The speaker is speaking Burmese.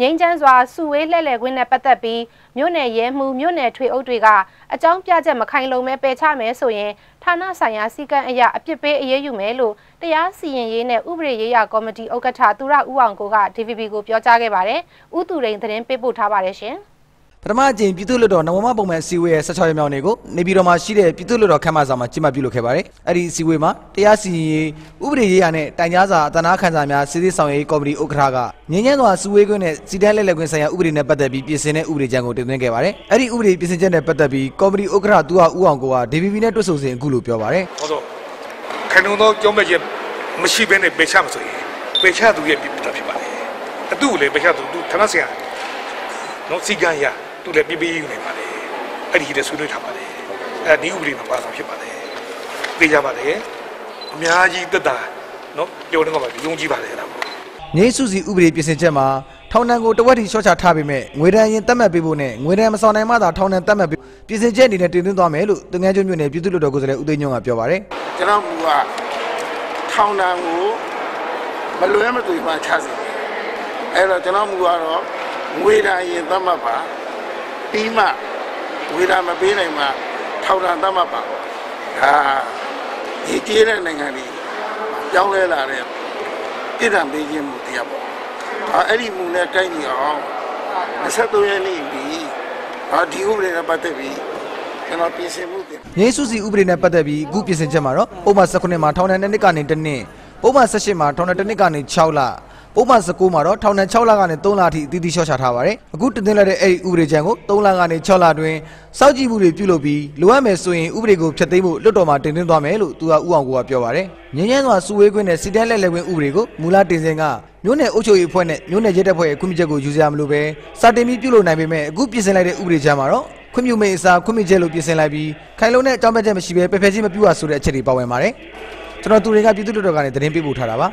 ငိမ့်ချမ်းစွာစုဝေးလှည့်လည်ခွင့်နဲ့ပတ်သက်ပြီးမြို့နယ်ရဲမှုမြို့နယ်ထွေအုပ်တွေကအကြောင်းပြချက်မခိုင်လုံမဲပယ်ချမယ်ဆိုရင်ဌာနဆိုင်ရာစည်းကမ်းအရအပြစ်ပေးအရေးယူမယ်လို့တရားစီရင်ရေးနဲ့ဥပဒေရေးရာကော်မတီဥက္ကဋ္ဌသူရဦးအောင်ကိုက DVB ကိုပြောကြားခဲ့ပါတယ်။ဥသူရိန်သတင်းပေးပို့ထားပါတယ်ရှင်။ ပထမအကြိမ်ပြည်သူ့လွှတ်တော်နဝမပုံမှန်စီဝေးရဲ့16ရက်မြောက်နေ့ကိုနေပြည်တော်မှာရှိတဲ့ပြည်သူ့လွှတ်တော်ခမ်းမဆောင်မှာကျင်းပပြုလုပ်ခဲ့ပါတယ်။အဲ့ဒီစီဝေးမှာတရားစီရင်ရေးဥပဒေရေးရာနဲ့တိုင်ကြားစာအတနာခံစာများစစ်စစ်ဆောင်ရေးကော်မတီဥက္ကဋ္ဌကငင်းညမ်းစွာစီဝေးခွင့်နဲ့စီတန်းလက်လက်ခွင့်ဆိုင်ရာဥပဒေနဲ့ပတ်သက်ပြီးပြင်ဆင်တဲ့ဥပဒေကြမ်းကိုတင်သွင်းခဲ့ပါတယ်။အဲ့ဒီဥပဒေပြင်ဆင်ချက်နဲ့ပတ်သက်ပြီးကော်မတီဥက္ကဋ္ဌသူဟာဦးအောင်ကိုက DVB နဲ့တွေ့ဆုံစဉ်အခုလိုပြောပါတယ်။ဟုတ်တော့ခိုင်လုံသောကြောင်းမဲ့ချက်မရှိဘဲနဲ့ပေချမဆိုရင်ပေချသူရဲ့ပြည်ပတာဖြစ်ပါတယ်။အတူလည်းပေချသူသူဌာနဆိုင်ရာနော်စီကံရ သူလည်းပြပြယူနေပါလေအဲ့ဒီလည်းဆွေးနွေးထားပါလေအဲ့ဒီဥပဒေမှာပါဆောင်ဖြစ်ပါလေသိကြပါလေအများကြီးတက်တာနော်ပြောနေမှာပါယုံကြည်ပါလေအဲ့ဒါကိုငိမ့်စုစီဥပဒေပြင်ဆင်ချက်မှာထောင်ဒဏ်ကိုတဝက်ထိလျှော့ချထားပေမဲ့ငွေဒဏ်ရင်တတ်မှတ်ပေးဖို့နဲ့ငွေဒဏ်မဆောင်နိုင်မှသာထောင်ဒဏ်တတ်မှတ်ပေးပြင်ဆင်ချက်အနေနဲ့တင်သွင်းသွားမယ်လို့တငယ်ကျွန်းမြို့နယ်ပြည်သူ့လွှတ်တော်ကိုယ်စားလှယ်ဦးသိန်းညွန့်ကပြောပါတယ်ကျွန်တော်မူကထောင်ဒဏ်ကိုမလွဲမသွေမှချစေအဲ့တော့ကျွန်တော်မူကတော့ငွေဒဏ်ရင်တတ်မှတ်ပါ ပြီးမှဝေဒမပေးနိုင်မှထောက်တာတတ်မှတ်ပါဒါဒီကျေးတဲ့နိုင်ငံတွေကြောင်းလဲလာတဲ့ပြည်ထံပေးခြင်းမှုတရားပေါ့အဲအဲ့ဒီမူနဲ့တိုင်းနေအောင်23ရက်နေ့ပြီးအာဒီဥပဒေနဲ့ပတ်သက်ပြီးကျွန်တော်ပြင်ဆင်မှုတင်ငေးစုစီဥပဒေနဲ့ပတ်သက်ပြီးအခုပြင်ဆင်ချက်မှာတော့ပုံမှန်19မှာထောင်ဒဏ်2နှစ်ကနေ1နှစ်ပုံမှန်18မှာထောင်ဒဏ်1နှစ်ကနေ6လ ပုံမှန်19မှာတော့ထောင်ဒဏ်6လကနေ3လအထိအသီးသီးလျှော့ချထားပါတယ်အခုတင်သွင်းလိုက်တဲ့အဲ့ဒီဥပဒေကြမ်းကို3လကနေ6လအတွင်းစောင့်ကြည့်မှုတွေပြုလုပ်ပြီးလိုအပ်မယ်ဆိုရင်ဥပဒေကိုဖျက်သိမ်းဖို့လွှတ်တော်မှာတင်သွင်းသွားမယ်လို့သူကဥအောင်ကိုကပြောပါတယ်ငင်းငင်းစွာစုဝေးခွင့်နဲ့စီတန်းလက်လက်ခွင့်ဥပဒေကိုမူလတင်စဉ်ကမြို့နယ်အုပ်ချုပ်ရေးအဖွဲ့နဲ့မြို့နယ်ရဲတပ်ဖွဲ့ရဲ့ခွင့်ပြုချက်ကိုယူစရာမလိုပဲစာတင်ပြီးပြုလုပ်နိုင်ပေမဲ့အခုပြင်ဆင်လိုက်တဲ့ဥပဒေကြမ်းမှာတော့ခွင့်ပြုမိတ်အစားခွင့်ပြုချက်လို့ပြင်ဆင်လိုက်ပြီးခိုင်လုံတဲ့အကြောင်းပြချက်မရှိဘဲပယ်ဖယ်ခြင်းမပြုရဆိုတဲ့အချက်တွေပါဝင်ပါတယ်ကျွန်တော်သူတွေကပြည်သူ့လွှတ်တော်ကနေသတင်းပေးပို့ထားတာပါ